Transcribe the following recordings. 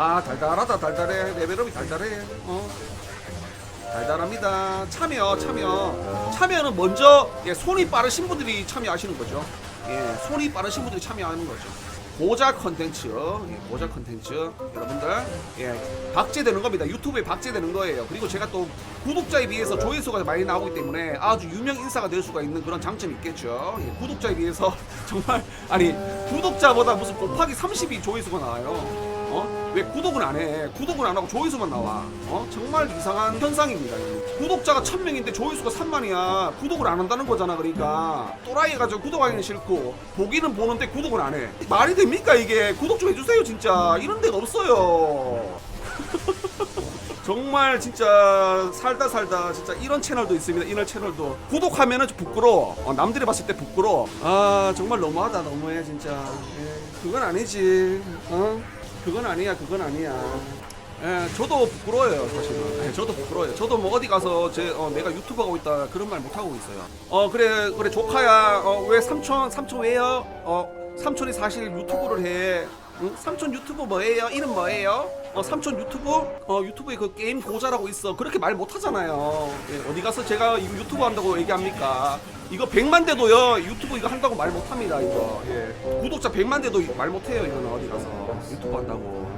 아 달달하다 달달해. 레벨업이 달달해. 어. 달달합니다. 참여 참여. 참여는 먼저 예, 손이 빠르신 분들이 참여하시는 거죠. 예 손이 빠르신 분들이 참여하는 거죠. 고자 컨텐츠 예, 고자 컨텐츠. 여러분들 예 박제되는 겁니다. 유튜브에 박제되는 거예요. 그리고 제가 또 구독자에 비해서 조회수가 많이 나오기 때문에 아주 유명 인사가 될 수가 있는 그런 장점이 있겠죠. 예, 구독자에 비해서 정말 아니 구독자보다 무슨 곱하기 30이 조회수가 나와요. 어? 왜 구독은 안 해? 구독은 안 하고 조회수만 나와. 어? 정말 이상한 현상입니다. 구독자가 1000명인데 조회수가 3만이야. 구독을 안 한다는 거잖아. 그러니까 또라이 해가지고 구독하기는 싫고 보기는 보는데 구독은 안 해. 말이 됩니까 이게? 구독 좀 해주세요 진짜. 이런 데가 없어요. 정말 진짜 살다 살다 진짜 이런 채널도 있습니다. 이런 채널도 구독하면은 좀 부끄러워. 어, 남들이 봤을 때 부끄러워. 아 정말 너무하다 너무해 진짜. 예, 그건 아니지. 어? 그건 아니야 그건 아니야. 예, 저도 부끄러워요 사실은. 예, 저도 부끄러워요. 저도 뭐 어디 가서 제 어, 내가 유튜브 하고 있다 그런 말 못 하고 있어요. 어 그래 그래 조카야. 어, 왜 삼촌 삼촌 왜요? 어 삼촌이 사실 유튜브를 해. 응? 삼촌 유튜브 뭐예요? 이름 뭐예요? 어 삼촌 유튜브? 어 유튜브에 그 게임 고자라고 있어. 그렇게 말 못 하잖아요. 예, 어디 가서 제가 유튜브 한다고 얘기합니까? 이거 100만 대도요 유튜브 이거 한다고 말 못 합니다 이거. 예. 구독자 100만 대도 말 못 해요 이거는 어디 가서 유튜브 한다고.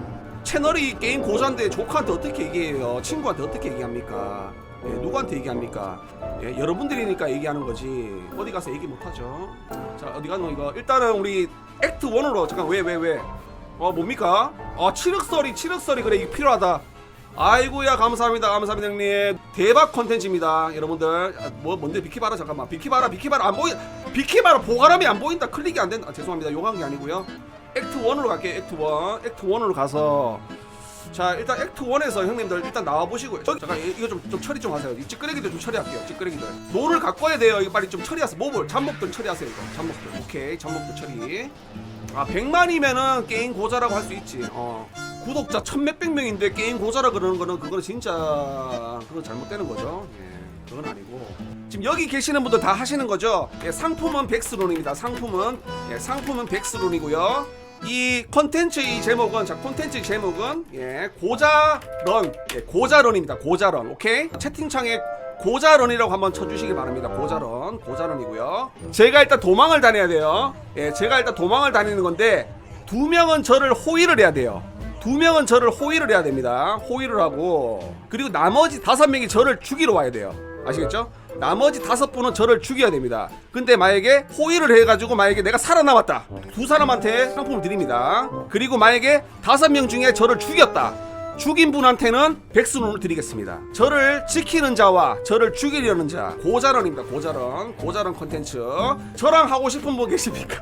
채널이 게임 고자인데 조카한테 어떻게 얘기해요? 친구한테 어떻게 얘기합니까? 예, 누구한테 얘기합니까? 예, 여러분들이니까 얘기하는 거지. 어디 가서 얘기 못 하죠. 자, 어디 가노 이거? 일단은 우리 액트 1으로 잠깐 왜 왜 왜? 어 뭡니까? 어 치륵설이 치륵설이 그래 이거 필요하다. 아이고야 감사합니다 감사합니다 형님 대박 컨텐츠입니다 여러분들. 아, 뭐 뭔데? 비키바라 잠깐만. 비키바라 비키바라 안 보이 비키바라 보가람이 안 보인다. 클릭이 안 된다. 아, 죄송합니다. 용한 게 아니고요. 액트 1으로 갈게요 액트 1 액트 1으로 가서. 자 일단 액트 1에서 형님들 일단 나와 보시고요. 저기 잠깐 이- 이거 좀, 좀 처리 좀 하세요. 이 찌끄레기들 좀 처리할게요 찌끄레기들. 노를 갖고 와야 돼요. 이거 빨리 좀 처리하세요. 몹을 잡목들 처리하세요 이거. 잡목들. 오케이 잡목들 처리. 아 100만이면은 게임 고자라고 할 수 있지. 어 구독자 천 몇백 명인데 게임 고자라 그러는 거는 그거는 진짜 그건 잘못되는 거죠. 예 그건 아니고. 지금 여기 계시는 분들 다 하시는 거죠? 예 상품은 백스론입니다. 상품은. 예 상품은 백스론이고요. 이 컨텐츠 이 제목은 자 컨텐츠 제목은 예 고자런 예 고자런입니다. 고자런 오케이? 채팅창에 고자런이라고 한번 쳐주시기 바랍니다. 고자런 고자런이고요. 제가 일단 도망을 다녀야 돼요. 예 제가 일단 도망을 다니는 건데 두 명은 저를 호위를 해야 돼요 두 명은 저를 호위를 해야 됩니다 호위를 하고 그리고 나머지 다섯 명이 저를 죽이러 와야 돼요 아시겠죠? 나머지 다섯 분은 저를 죽여야 됩니다. 근데 만약에 호의를 해가지고 만약에 내가 살아남았다. 두 사람한테 상품을 드립니다. 그리고 만약에 다섯 명 중에 저를 죽였다. 죽인 분한테는 백수론을 드리겠습니다. 저를 지키는 자와 저를 죽이려는 자 고자런입니다. 고자런 고자런 컨텐츠. 저랑 하고 싶은 분 계십니까?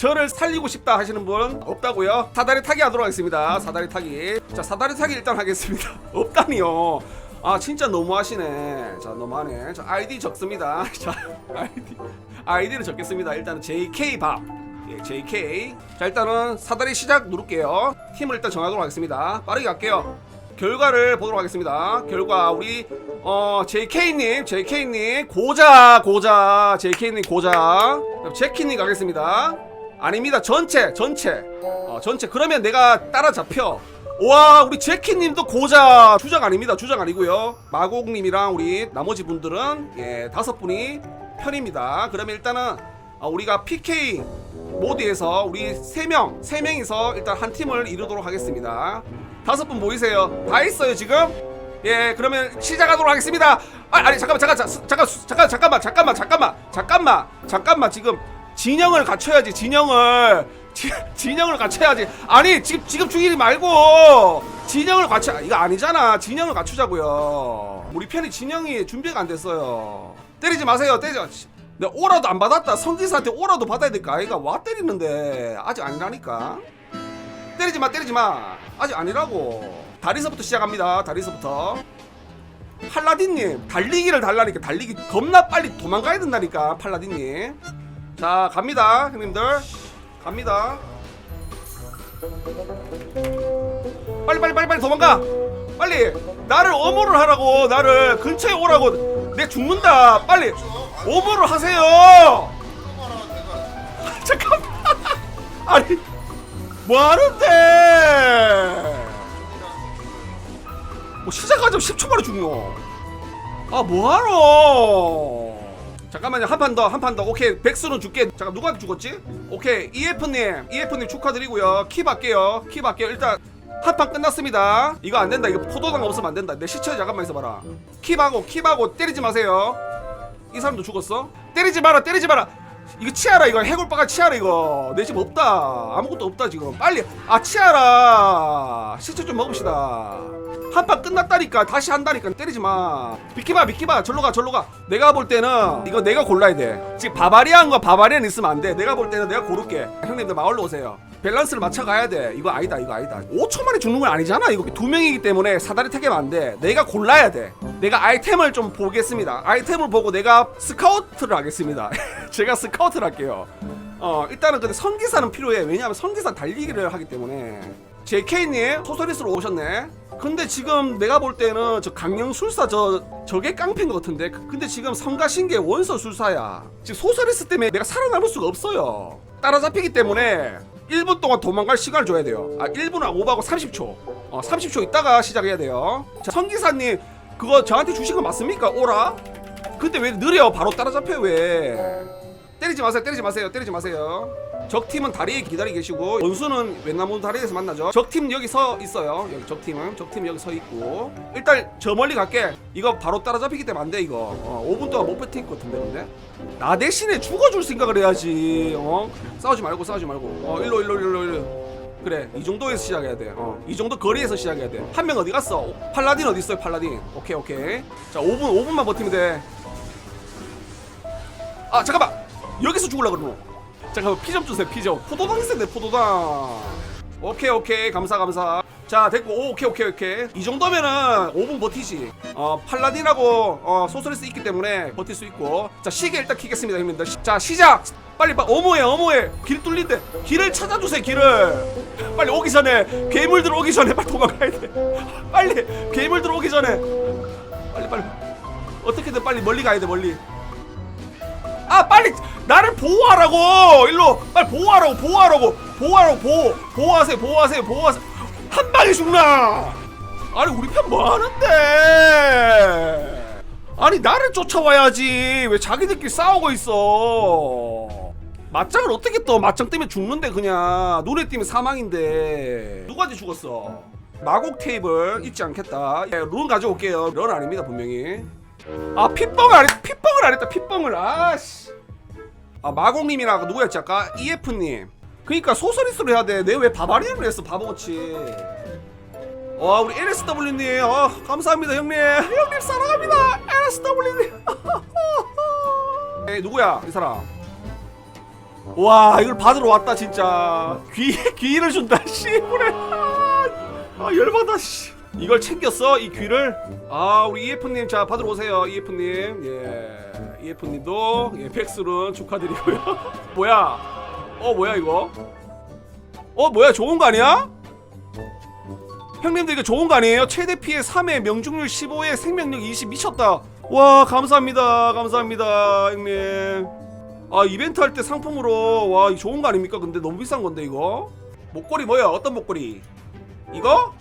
저를 살리고 싶다 하시는 분 없다고요? 사다리 타기 하도록 하겠습니다. 사다리 타기. 자, 사다리 타기 일단 하겠습니다. 없다니요. 아, 진짜 너무하시네. 자, 너무하네. 자, 아이디 적습니다. 자, 아이디. 아이디를 적겠습니다. 일단은 JK 밥. 예, JK. 자, 일단은 사다리 시작 누를게요. 팀을 일단 정하도록 하겠습니다. 빠르게 갈게요. 결과를 보도록 하겠습니다. 결과 우리 어 JK님, JK님 고자 고자 JK님 고자 제키님 가겠습니다. 아닙니다. 전체 전체 어, 전체 그러면 내가 따라잡혀. 와 우리 제키님도 고자 주작 아닙니다. 주작 아니고요. 마곡님이랑 우리 나머지 분들은 예 다섯 분이 편입니다. 그러면 일단은 어, 우리가 PK 모드에서 우리 세 명, 세 명이서 일단 한 팀을 이루도록 하겠습니다. 다섯 분 모이세요. 다 있어요 지금? 예, 그러면 시작하도록 하겠습니다. 아, 아니 잠깐만, 잠깐, 잠깐, 수- 잠깐, 잠깐만, 잠깐만, 잠깐만, 잠깐만, 잠깐만 지금 진영을 갖춰야지. 진영을 지, 진영을 갖춰야지. 아니 지금 지금 죽이지 말고 진영을 갖춰. 이거 아니잖아. 진영을 갖추자고요. 우리 편이 진영이 준비가 안 됐어요. 때리지 마세요. 때리지. 마. 내가 오라도 안 받았다. 성기사한테 오라도 받아야 될까? 아이가 와 때리는데 아직 아니라니까. 때리지 마, 때리지 마. 아직 아니라고. 다리서부터 시작합니다. 다리서부터. 팔라딘님 달리기를 달라니까 달리기 겁나 빨리 도망가야 된다니까 팔라딘님. 자 갑니다, 형님들. 갑니다. 빨리 빨리 빨리 빨리 도망가. 빨리. 나를 어모를 하라고. 나를 근처에 오라고. 내 죽는다. 빨리. 어모를 하세요. 잠깐만. 아니 뭐 하는데? 뭐 시작하자마자 10초 만에 죽노. 아 뭐하노 잠깐만요. 한 판 더 한 판 더. 오케이. 백수는 줄게. 잠깐 누구한테 죽었지? 오케이. EF님 EF님 축하드리고요. 키 받게요. 키 받게요. 일단 한 판 끝났습니다. 이거 안 된다. 이거 포도당 없으면 안 된다. 내 시체 잠깐만 있어봐라. 킵하고 킵하고 때리지 마세요. 이 사람도 죽었어? 때리지 마라 때리지 마라 이거 치아라 이거. 해골바가 치아라 이거. 내 집 없다. 아무것도 없다 지금. 빨리. 아 치아라. 시체 좀 먹읍시다. 한 판 끝났다니까. 다시 한다니까. 때리지 마. 비키마 비키마 절로 가 절로 가. 내가 볼 때는 이거 내가 골라야 돼. 지금 바바리안과 바바리안 있으면 안돼. 내가 볼 때는 내가 고를게. 형님들 마을로 오세요. 밸런스를 맞춰 가야 돼. 이거 아니다 이거 아니다. 5초 만에 죽는 건 아니잖아. 이거 두 명이기 때문에 사다리 타기면 안돼. 내가 골라야 돼. 내가 아이템을 좀 보겠습니다. 아이템을 보고 내가 스카우트를 하겠습니다 제가 스카우트를 할게요. 어 일단은 근데 선기사는 필요해. 왜냐하면 선기사 달리기를 하기 때문에. JK님 소설리스로 오셨네. 근데 지금 내가 볼 때는 저 강령술사 저 저게 깡패인 것 같은데? 그- 근데 지금 성가신게 원서술사야. 지금 소설리스 때문에 내가 살아남을 수가 없어요. 따라잡히기 때문에 1분 동안 도망갈 시간을 줘야 돼요. 아 1분은 오버하고 30초. 어 30초 있다가 시작해야 돼요. 자 성기사님 그거 저한테 주신 거 맞습니까? 오라? 근데 왜 느려 바로 따라잡혀요 왜 때리지 마세요 때리지 마세요 때리지 마세요. 적팀은 다리에 기다리 계시고 원수는 웬나무 다리에서 만나죠. 적팀 여기 서 있어요. 여기 적팀은 적팀 여기 서 있고. 일단 저 멀리 갈게. 이거 바로 따라잡히기 때문에 안 돼 이거. 어, 5분 동안 못 버틸 것 같은데 근데? 나 대신에 죽어줄 생각을 해야지 어? 싸우지 말고 싸우지 말고. 어 일로 일로 일로 일로. 그래 이 정도에서 시작해야 돼어이 정도 거리에서 시작해야 돼한 명 어디 갔어? 팔라딘 어디 있어요 팔라딘? 오케이 오케이. 자 5분 5분만 버티면 돼아 잠깐만 여기서 죽으려 그러노? 잠깐만 피 좀 주세요 피좀 포도당 있었네 포도당. 오케이 오케이. 감사 감사. 자 됐고. 오, 오케이 오케이 오케이. 이 정도면은 5분 버티지. 어 팔라딘하고 어 소설리스 있기 때문에 버틸 수 있고. 자 시계 일단 키겠습니다 형님들. 시- 자 시작! 빨리 빨리. 어머해 어머해. 길 뚫린데 길을 찾아주세요 길을. 빨리 오기 전에. 괴물들 오기 전에 빨리 도망가야 돼. 빨리. 괴물들 오기 전에. 빨리 빨리. 어떻게든 빨리 멀리 가야 돼 멀리 아 빨리 나를 보호하라고. 일로 빨리 보호하라고 보호하라고. 보호하라고 보호. 보호하세요 보호하세요 보호하세요. 한 방에 죽나? 아니 우리 편 뭐 하는데? 아니 나를 쫓아와야지. 왜 자기들끼리 싸우고 있어? 맞짱을 어떻게 떠? 맞짱 때문에 죽는데 그냥. 눈에 띄면 사망인데. 누구한테 죽었어? 마곡 테이블 잊지 않겠다. 예, 룬 가져올게요. 런 아닙니다 분명히 아 핏뻥을 안 했, 핏뻥을 안 했다 핏뻥을 아씨. 아 마공님이랑 누구였지 아까? EF님. 그니까 소설리스로 해야 돼내 왜 바바리안을 했어 바보같이. 와 우리 LSW님. 아 감사합니다 형님. 형님 사랑합니다. LSW님 에 누구야 이 사람? 와 이걸 받으러 왔다 진짜. 귀 귀를 준다 씨부레 아, 아 열받아 씨 이걸 챙겼어 이 귀를? 아 우리 EF님 자 받으러 오세요 EF님. 예 EF님도 예 백술은 축하드리고요. 뭐야? 어 뭐야 이거? 어 뭐야 좋은 거 아니야? 형님들 이거 좋은 거 아니에요? 최대 피해 3회 명중률 15에 생명력 20 미쳤다. 와 감사합니다 감사합니다 형님. 아 이벤트 할 때 상품으로. 와 좋은 거 아닙니까? 근데 너무 비싼 건데 이거? 목걸이 뭐야 어떤 목걸이? 이거?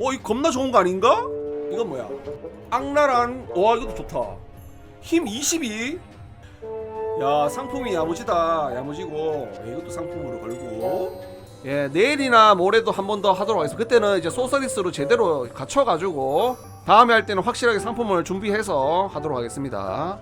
어 이거 겁나 좋은 거 아닌가? 이건 뭐야? 악랄한 와 이것도 좋다. 힘 22. 야 상품이 야무지다. 야무지고. 예, 이것도 상품으로 걸고. 예 내일이나 모레도 한 번 더 하도록 하겠습니다. 그때는 이제 소서리스로 제대로 갖춰가지고 다음에 할 때는 확실하게 상품을 준비해서 하도록 하겠습니다